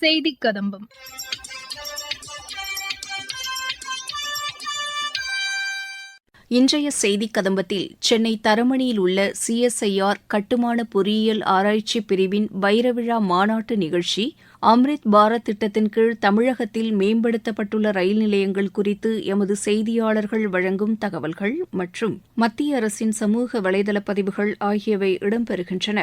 செய்தி கதம்பம். இன்றைய செய்திக் கதம்பத்தில் சென்னை தரமணியில் உள்ள சிஎஸ்ஐஆர் கட்டுமான பொறியியல் ஆராய்ச்சி பிரிவின் வைரவிழா மாநாட்டு நிகழ்ச்சி அம்ரித் பாரத் திட்டத்தின் கீழ் தமிழகத்தில் மேம்படுத்தப்பட்டுள்ள ரயில் நிலையங்கள் குறித்து எமது செய்தியாளர்கள் வழங்கும் தகவல்கள் மற்றும் மத்திய அரசின் சமூக வலைதள பதிவுகள் ஆகியவை இடம்பெறுகின்றன.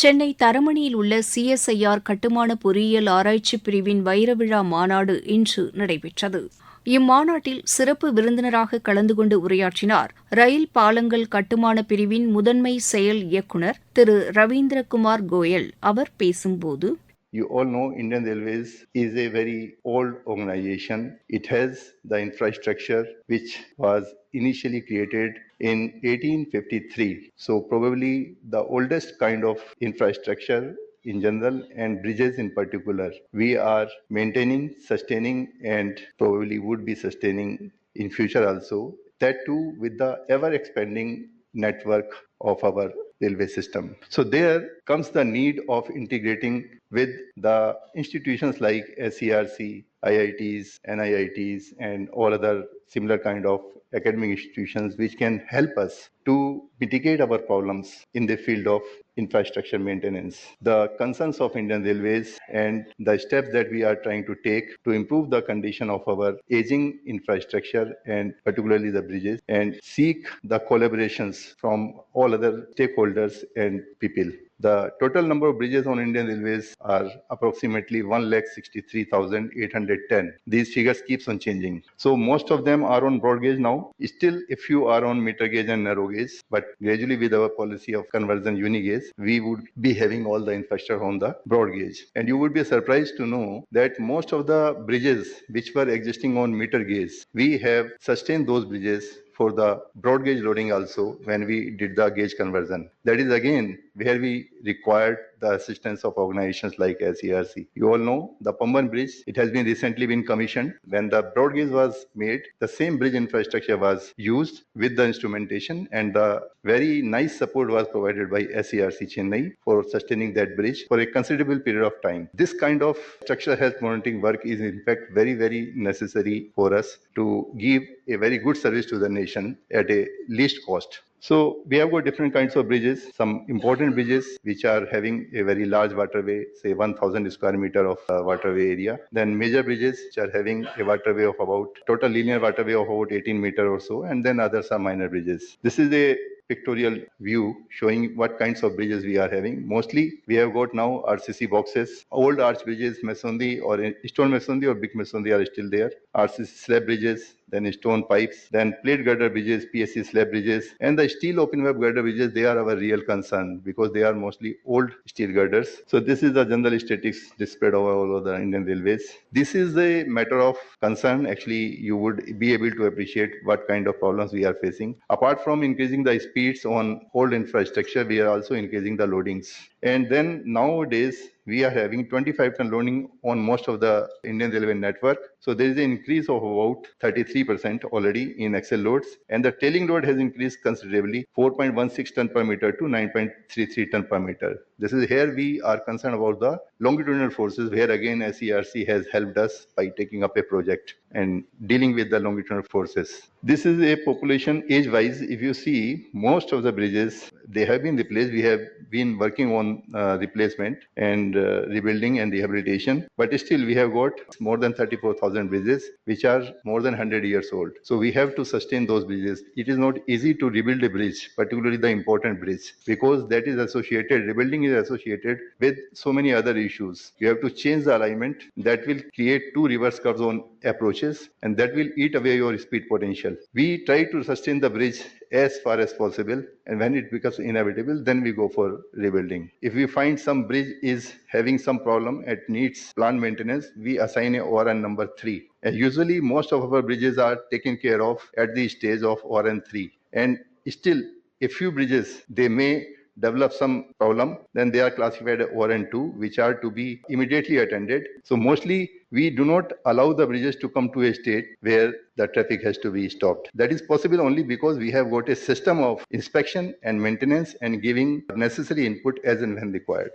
சென்னை தரமணியில் உள்ள சிஎஸ்ஐஆர் கட்டுமான பொறியியல் ஆராய்ச்சி பிரிவின் வைரவிழா மாநாடு இன்று நடைபெற்றது. இம்மாநாட்டில் சிறப்பு விருந்தினராக கலந்து கொண்டு உரையாற்றினார் ரயில் பாலங்கள் கட்டுமான பிரிவின் முதன்மை செயல் இயக்குநர் திரு ரவீந்திரகுமார் கோயல். அவர் பேசும்போது You all know Indian Railways is a very old organization. It has the infrastructure which was initially created in 1853. So probably the oldest kind of infrastructure in general and bridges in particular. We are maintaining, sustaining and probably would be sustaining in future also. That too with the ever expanding network of our railway system. So there comes the need of integrating with the institutions like SCRC, IITs, NIITs, and all other similar kind of academic institutions which can help us to mitigate our problems in the field of infrastructure maintenance. The concerns of Indian Railways and the steps that we are trying to take to improve the condition of our aging infrastructure and particularly the bridges and seek the collaborations from all other stakeholders and people. The total number of bridges on Indian Railways are approximately 1,63,810. These figures keeps on changing. So most of them are on broad gauge now. Still, a few are on meter gauge and narrow gauge. But gradually with our policy of conversion uni gauge, we would be having all the infrastructure on the broad gauge. And you would be surprised to know that most of the bridges which were existing on meter gauge, we have sustained those bridges for the broad gauge loading also when we did the gauge conversion. That is again where we required the assistance of organizations like SERC. You all know the Pamban Bridge, it has been recently been commissioned. When the broad gauge was made, the same bridge infrastructure was used with the instrumentation and the very nice support was provided by SERC Chennai for sustaining that bridge for a considerable period of time. This kind of structural health monitoring work is in fact very, very necessary for us to give a very good service to the nation at a least cost. So we have got different kinds of bridges, some important bridges which are having a very large waterway, say 1000 square meter of uh, waterway area. Then major bridges which are having a waterway of about, total linear waterway of about 18 meter or so. And then others are minor bridges. This is a pictorial view showing what kinds of bridges we are having. Mostly we have got now RCC boxes. Old arch bridges, Masondi or stone Masondi or big Masondi are still there. RCC slab bridges, then stone pipes, then plate girder bridges, PSC slab bridges, and the steel open web girder bridges, they are our real concern because they are mostly old steel girders. So this is the general statistics displayed over all over the Indian railways. This is a matter of concern. Actually, you would be able to appreciate what kind of problems we are facing. Apart from increasing the speeds on old infrastructure, we are also increasing the loadings. And then nowadays, we are having 25 ton loading on most of the Indian Railway network. So there is an increase of about 33% already in axle loads. And the tailing load has increased considerably, 4.16 ton per meter to 9.33 ton per meter. This is here we are concerned about the longitudinal forces, where again SERC has helped us by taking up a project and dealing with the longitudinal forces. This is a population age-wise. If you see, most of the bridges, they have been replaced. We have been working on uh, replacement and uh, rebuilding and rehabilitation. But still, we have got more than 34,000 bridges, which are more than 100 years old. So we have to sustain those bridges. It is not easy to rebuild a bridge, particularly the important bridge, because that is associated, rebuilding is associated with so many other issues. You have to change the alignment. That will create two reverse curves on approaches, and that will eat away your speed potential. We try to sustain the bridge as far as possible and when it becomes inevitable then we go for rebuilding if we find some bridge is having some problem it needs plant maintenance we assign a ORN number 3 and usually most of our bridges are taken care of at the stage of ORN 3 and still a few bridges they may develop some problem, then they are classified one and two, which are to be immediately attended. So mostly we do not allow the bridges to come to a state where the traffic has to be stopped. That is possible only because we have got a system of inspection and maintenance and giving necessary input as and when required.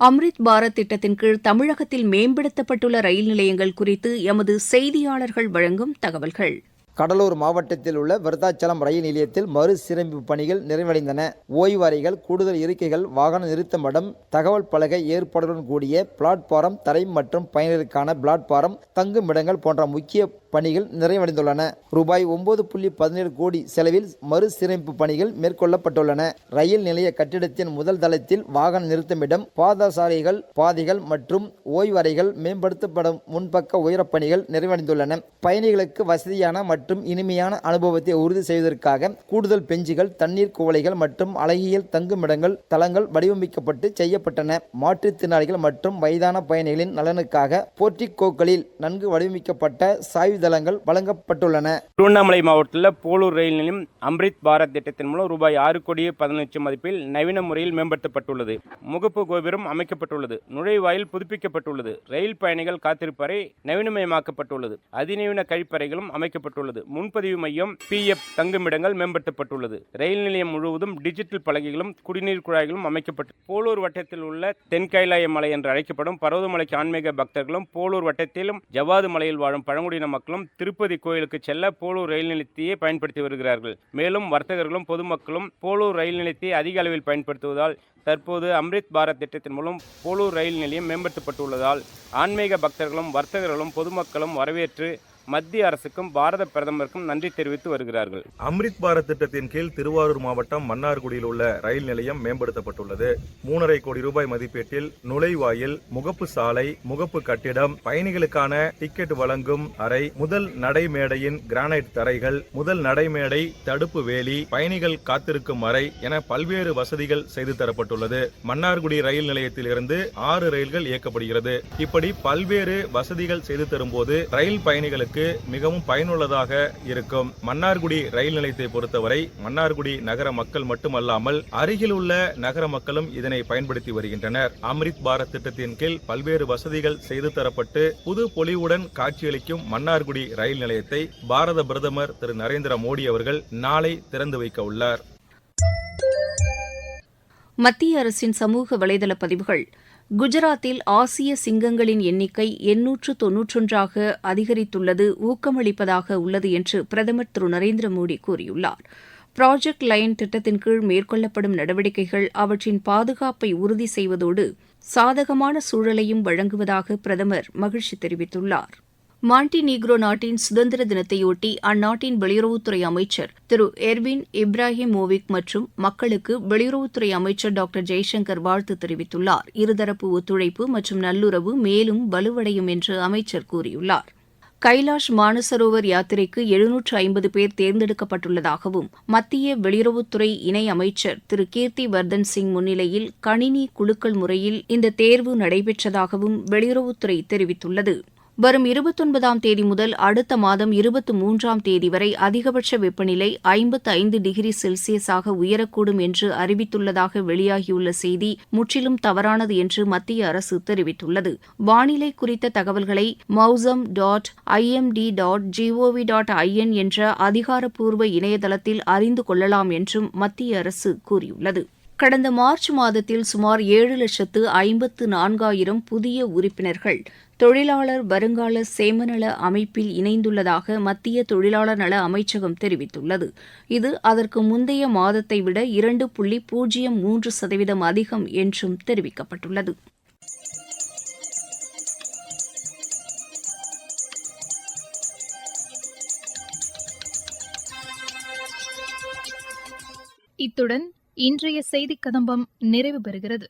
Amrit Bharat திட்டத்தின் கீழ் தமிழகத்தில் மேம்படுத்தப்பட்டுள்ள ரயில் நிலையங்கள் குறித்து எமது செய்தியாளர்கள் வழங்கும் தகவல்கள் கடலூர் மாவட்டத்தில் உள்ள விருத்தாச்சலம் ரயில் நிலையத்தில் மறுசீரமைப்பு பணிகள் நிறைவடைந்தன. ஓய்வறைகள் கூடுதல் இருக்கைகள் வாகன நிறுத்தமிடம் தகவல் பலகை ஏற்பாடுடன் கூடிய பிளாட்பாரம் தரை மற்றும் பயணிகளுக்கான பிளாட்பாரம் தங்குமிடங்கள் போன்ற முக்கிய பணிகள் நிறைவடைந்துள்ளன. ரூபாய் ஒன்பது புள்ளி பதினேழு கோடி செலவில் மறுசீரமைப்பு பணிகள் மேற்கொள்ளப்பட்டுள்ளன. ரயில் நிலைய கட்டிடத்தின் முதல் தளத்தில் வாகன நிறுத்தமிடம் பாதசாலைகள் பாதைகள் மற்றும் ஓய்வறைகள் மேம்படுத்தப்படும் முன்பக்க உயரப் பணிகள் நிறைவடைந்துள்ளன. பயணிகளுக்கு வசதியான மற்றும் இனிமையான அனுபவத்தை உறுதி செய்வதற்காக கூடுதல் பெஞ்சுகள் தண்ணீர் குவளைகள் மற்றும் அழகியல் தங்குமிடங்கள் தளங்கள் வடிவமைக்கப்பட்டு செய்யப்பட்டன. மாற்றுத்திறனாளிகள் மற்றும் வயதான பயணிகளின் நலனுக்காக போர்ட்டிகோக்களில் நன்கு வடிவமைக்கப்பட்ட சாய்வு தளங்கள் வழங்கப்பட்டுள்ளன. திருவண்ணாமலை மாவட்டத்தில் போலூர் ரயில் நிலையம் அம்ரித் பாரத் திட்டத்தின் மூலம் ரூபாய் ஆறு கோடியே பதினஞ்சு லட்சம் மதிப்பில் நவீன முறையில் மேம்படுத்தப்பட்டுள்ளது. முகப்பு கோபுரம் அமைக்கப்பட்டுள்ளது. நுழைவாயில் புதுப்பிக்கப்பட்டுள்ளது. ரயில் பயணிகள் காத்திருப்பறை நவீனமயமாக்கப்பட்டுள்ளது. அதிநவீன கழிப்பறைகளும் அமைக்கப்பட்டுள்ளது. முன்பதிவு மையம் பிஎஃப் தங்குமிடங்கள் மேம்படுத்தப்பட்டுள்ளது. ரயில் நிலையம் முழுவதும் டிஜிட்டல் பலகைகளும் குடிநீர் குழாய்களும் அமைக்கப்பட்டு போலூர் வட்டத்தில் உள்ள தென்கைலாய மலை என்று அழைக்கப்படும் பர்வதமலைக்கு ஆன்மீக பக்தர்களும் போலூர் வட்டத்திலும் ஜவாது மலையில் வாழும் பழங்குடியின மக்களும் திருப்பதி கோயிலுக்கு செல்ல போலூர் ரயில் நிலையத்தையே பயன்படுத்தி வருகிறார்கள். மேலும் வர்த்தகர்களும் பொதுமக்களும் போலூர் ரயில் நிலையத்தை அதிக அளவில் பயன்படுத்துவதால் தற்போது அம்ரித் பாரத் திட்டத்தின் மூலம் போலூர் ரயில் நிலையம் மேம்படுத்தப்பட்டுள்ளதால் ஆன்மீக பக்தர்களும் வர்த்தகர்களும் பொதுமக்களும் வரவேற்று மத்திய அரசுக்கும் பாரத பிரதமருக்கும் நன்றி தெரிவித்து வருகிறார்கள். அம்ரித் பாரத் திட்டத்தின் கீழ் திருவாரூர் மாவட்டம் மன்னார்குடியில் உள்ள ரயில் நிலையம் மேம்படுத்தப்பட்டுள்ளது. மூணரை கோடி ரூபாய் மதிப்பீட்டில் நுழைவாயில் முகப்பு சாலை முகப்பு கட்டிடம் பயணிகளுக்கான டிக்கெட் வழங்கும் அறை முதல் நடைமேடையின் கிரானைட் தரைகள் முதல் நடைமேடை தடுப்பு வேலி பயணிகள் காத்திருக்கும் அறை என பல்வேறு வசதிகள் செய்து தரப்பட்டுள்ளது. மன்னார்குடி ரயில் நிலையத்தில் இருந்து ஆறு ரயில்கள் இயக்கப்படுகிறது. இப்படி பல்வேறு வசதிகள் செய்து தரும்போது ரயில் பயணிகளுக்கு மிகவும் பயனுள்ளதாக இருக்கும். மன்னார்குடி ரயில் நிலையத்தை பொறுத்தவரை மன்னார்குடி நகர மக்கள் மட்டுமல்லாமல் அருகில் உள்ள நகர மக்களும் இதனை பயன்படுத்தி வருகின்றனர். அம்ரித் பாரத் திட்டத்தின் கீழ் பல்வேறு வசதிகள் செய்து தரப்பட்டு புது பொலிவுடன் காட்சியளிக்கும் மன்னார்குடி ரயில் நிலையத்தை பாரத பிரதமர் திரு நரேந்திர மோடி அவர்கள் நாளை திறந்து வைக்க உள்ளார். மத்திய அரசின் சமூக வலைதள பதிவுகள். குஜராத்தில் ஆசிய சிங்கங்களின் எண்ணிக்கை எண்ணூற்று தொன்னூற்றொன்றாக அதிகரித்துள்ளது ஊக்கமளிப்பதாக உள்ளது என்று பிரதமர் திரு. நரேந்திர மோடி கூறியுள்ளார். ப்ராஜெக்ட் லயன் திட்டத்தின் கீழ் மேற்கொள்ளப்படும் நடவடிக்கைகள் அவற்றின் பாதுகாப்பை உறுதி செய்வதோடு சாதகமான சூழலையும் வழங்குவதாக பிரதமர் மகிழ்ச்சி தெரிவித்துள்ளார். மாண்டினீக்ரோ நாட்டின் சுதந்திர தினத்தையொட்டி அந்நாட்டின் வெளியுறவுத்துறை அமைச்சர் திரு எர்வின் இப்ராஹிமோவிக் மற்றும் மக்களுக்கு வெளியுறவுத்துறை அமைச்சர் டாக்டர் ஜெய்சங்கர் வாழ்த்து தெரிவித்துள்ளார். இருதரப்பு ஒத்துழைப்பு மற்றும் நல்லுறவு மேலும் வலுவடையும் என்று அமைச்சர் கூறியுள்ளார். கைலாஷ் மானசரோவர் யாத்திரைக்கு எழுநூற்று ஐம்பது பேர் தேர்ந்தெடுக்கப்பட்டுள்ளதாகவும் மத்திய வெளியுறவுத்துறை இணை அமைச்சர் திரு கீர்த்தி வர்தன் சிங் முன்னிலையில் கணினி குழுக்கள் முறையில் இந்த தேர்வு நடைபெற்றதாகவும் வெளியுறவுத்துறை தெரிவித்துள்ளது. வரும் இருபத்தொன்பதாம் தேதி முதல் அடுத்த மாதம் இருபத்தி மூன்றாம் தேதி வரை அதிகபட்ச வெப்பநிலை ஐம்பத்து ஐந்து டிகிரி செல்சியஸாக உயரக்கூடும் என்று அறிவித்துள்ளதாக வெளியாகியுள்ள செய்தி முற்றிலும் தவறானது என்று மத்திய அரசு தெரிவித்துள்ளது. வானிலை குறித்த தகவல்களை mausam dot IMD dot G O V dot I N என்ற அதிகாரப்பூர்வ இணையதளத்தில் அறிந்து கொள்ளலாம் என்றும் மத்திய அரசு கூறியுள்ளது. கடந்த மார்ச் மாதத்தில் சுமார் ஏழு லட்சத்து ஐம்பத்து நான்காயிரம் புதிய உறுப்பினர்கள். தொழிலாளர் வருங்கால சேமநல அமைப்பில் இணைந்துள்ளதாக மத்திய தொழிலாளர் நல அமைச்சகம் தெரிவித்துள்ளது. இது அதற்கு முந்தைய மாதத்தை விட இரண்டு புள்ளி பூஜ்ஜியம் மூன்று சதவீதம் அதிகம் என்றும் தெரிவிக்கப்பட்டுள்ளது. இத்துடன் இன்றைய செய்திக் கதம்பம் நிறைவு பெறுகிறது.